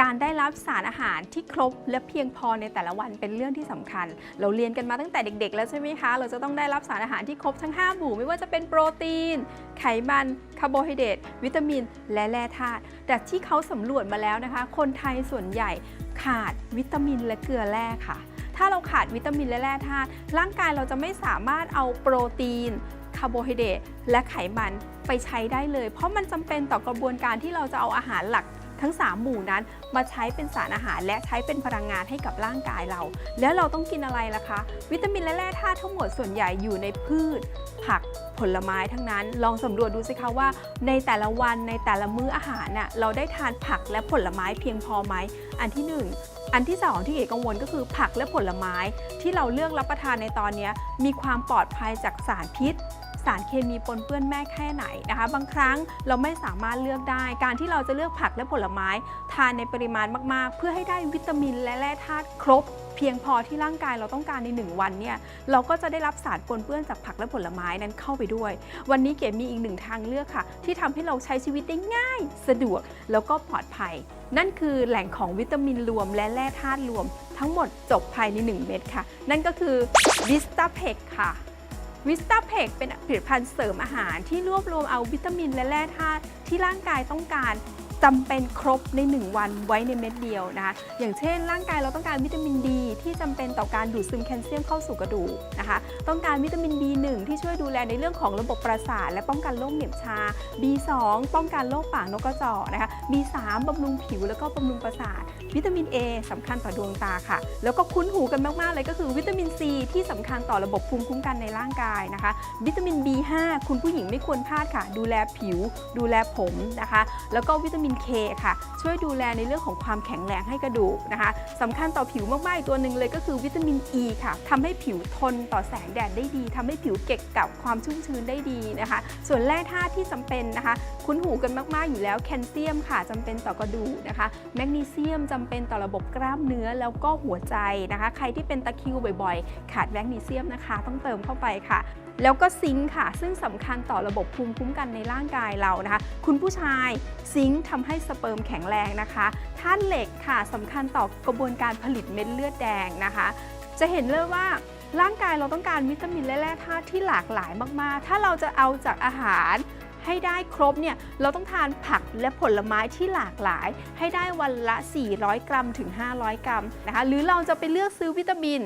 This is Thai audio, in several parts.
การได้รับสารอาหารที่ครบและเพียงพอในแต่ละวันเป็นเรื่องที่สำคัญ เราเรียนกันมาตั้งแต่เด็ก ๆ แล้วใช่ไหมคะ เราจะต้องได้รับสารอาหารที่ครบทั้ง 5 หมู่ ไม่ว่าจะเป็นโปรตีน ไขมัน คาร์โบไฮเดรต วิตามิน และแร่ธาตุ แต่ที่เขาสำรวจมาแล้วนะคะ คนไทยส่วนใหญ่ขาดวิตามินและเกลือแร่ค่ะ ถ้าเราขาดวิตามินและแร่ธาตุ ร่างกายเราจะไม่สามารถเอาโปรตีน คาร์โบไฮเดรต และไขมันไปใช้ได้เลย เพราะมันจำเป็นต่อกระบวนการที่เราจะเอาอาหารหลัก ทั้ง 3 หมู่นั้นมาใช้เป็นสารอาหารและใช้เป็นพลังงานให้กับร่างกายเรา แล้วเราต้องกินอะไรล่ะคะ วิตามินและแร่ธาตุทั้งหมดส่วนใหญ่อยู่ในพืช ผักผลไม้ทั้งนั้น ลองสำรวจดูสิคะว่า ในแต่ละวันในแต่ละมื้ออาหารน่ะเราได้ทานผักและผลไม้เพียงพอไหมอันที่หนึ่งอันที่สองที่เอกกังวลก็คือผักและผลไม้ที่เราเลือกรับประทานในตอนนี้มีความปลอดภัยจากสารพิษ สารเคมีปนเปื้อนแม่แค่ไหนนะคะ บางครั้งเราไม่สามารถเลือกได้ การที่เราจะเลือกผักและผลไม้ ทานในปริมาณมากๆ เพื่อให้ได้วิตามินและแร่ธาตุครบเพียงพอที่ร่างกายเราต้องการใน 1 วันเนี่ยเราก็จะได้รับสารปนเปื้อนจากผักและผลไม้นั้นเข้าไปด้วย วันนี้เก๋มีอีกหนึ่งทางเลือกค่ะ ที่ทำให้เราใช้ชีวิตได้ง่าย สะดวกแล้วก็ปลอดภัย นั่นคือแหล่งของวิตามินรวมและแร่ธาตุรวม ทั้งหมดจบภายใน 1 เม็ดค่ะ นั่นก็คือ Vista p e c ค่ะ วิสตาเพกเป็นผลิตภัณฑ์เสริมอาหารที่รวบรวมเอาวิตามินและแร่ธาตุที่ร่างกายต้องการ จำเป็นครบใน 1 วันไว้ในเม็ดเดียวนะคะ อย่างเช่น ร่างกายเราต้องการวิตามินดีที่จำเป็นต่อการดูดซึมแคลเซียมเข้าสู่กระดูกนะคะ ต้องการวิตามิน B1 ที่ช่วยดูแลในเรื่องของระบบประสาทและป้องกันโรคเหน็บชา B2 ป้องกันโรคปากนกกระจอกนะคะ B3 บำรุงผิวแล้วก็บำรุงประสาท วิตามิน A สำคัญต่อดวงตาค่ะ แล้วก็คุ้นหูกันมากๆเลยก็คือวิตามิน C ที่สำคัญต่อระบบภูมิคุ้มกันในร่างกายนะคะ วิตามิน B5 คุณผู้หญิงไม่ควรพลาดค่ะ ดูแลผิว ดูแลผมนะคะ แล้วก็วิตามิน K ค่ะ ช่วยดูแลในเรื่องของความแข็งแรงให้กระดูกนะคะสำคัญต่อผิวมากๆอีกตัวหนึ่งเลยก็คือวิตามิน E ค่ะทำให้ผิวทนต่อแสงแดดได้ดีทำให้ผิวเก็บกับความชุ่มชื้นได้ดีนะคะ ส่วนแร่ธาตุที่จำเป็นนะคะ คุ้นหูกันมากๆอยู่แล้วแคลเซียมค่ะจำเป็นต่อกระดูกนะคะ แมกนีเซียมจำเป็นต่อระบบกล้ามเนื้อแล้วก็หัวใจนะคะ ใครที่เป็นตะคริวบ่อยๆ ขาดแมกนีเซียมนะคะ ต้องเติมเข้าไปค่ะแล้วก็ซิงค์ค่ะ ซึ่งสำคัญต่อระบบภูมิคุ้มกันในร่างกายเรานะคะ คุณผู้ชายซิงค์ททำให้สเปิร์มแข็งแรงนะคะธาตุเหล็กค่ะสำคัญต่อกระบวนการผลิตเม็ดเลือดแดงนะคะ จะเห็นเลยว่าร่างกายเราต้องการวิตามินและแร่ธาตุที่หลากหลายมากๆ ถ้าเราจะเอาจากอาหารให้ได้ครบเนี่ยเราต้องทานผักและผลไม้ที่หลากหลาย ให้ได้วันละ 400 กรัมถึง 500 กรัมนะคะหรือเราจะไปเลือกซื้อวิตามิน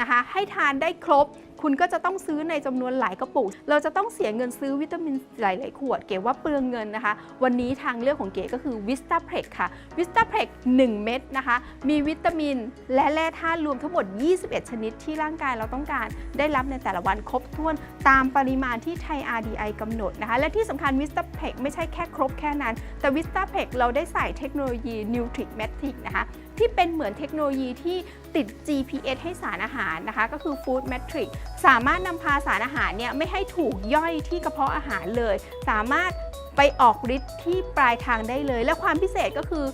นะคะให้ทานได้ครบ คุณก็จะต้องซื้อในจำนวนหลายกระปุก เราจะต้องเสียเงินซื้อวิตามินหลาย ๆ ขวด เก๋ว่าเปลืองเงินนะคะ วันนี้ทางเลือกของเก๋ก็คือ Vista p r e x ค่ะ Vista p r e x 1เม็ดนะคะ มีวิตามิน และแร่ธาตุรวมทั้งหมด 21 ชนิดที่ร่างกายเราต้องการ ได้รับในแต่ละวันครบถ้วนตามปริมาณที่ไทย RDI กำหนดนะคะ และที่สำคัญ Vista p r e x ไม่ใช่แค่ครบแค่นั้น แต่ Vista p r e x เราได้ใส่เทคโนโลยี Nutrimatic นะคะ ที่เป็นเหมือนเทคโนโลยีที่ติด GPS ให้สารอาหารนะคะ ก็คือ Food Matrix สามารถนำพาสารอาหารเนี่ยไม่ให้ถูกย่อยที่กระเพาะอาหารเลย สามารถไปออกฤทธิ์ที่ปลายทางได้เลย และความพิเศษก็คือ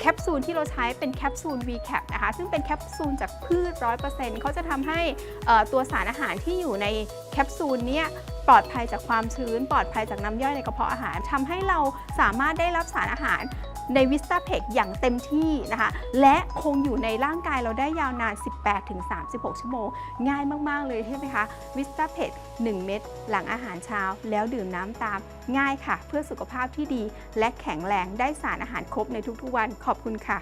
แคปซูลที่เราใช้เป็นแคปซูล VCAP นะคะ ซึ่งเป็นแคปซูลจากพืช 100%เขาจะทำให้ตัวสารอาหารที่อยู่ในแคปซูลเนี้ย ลอดภัยจากความชื้น ปลอดภัยจากน้ำย่อยในกระเพาะอาหารทำให้เราสามารถได้รับสารอาหารในวิสตาเพกอย่างเต็มที่นะคะ และคงอยู่ในร่างกายเราได้ยาวนาน 18-36 ชั่วโมง ง่ายมาก ๆ เลยใช่ไหมคะวิสตาเพก1 เม็ดหลังอาหารเช้า แล้วดื่มน้ำตามง่ายค่ะ เพื่อสุขภาพที่ดี และแข็งแรงได้สารอาหารครบในทุกๆวันขอบคุณค่ะ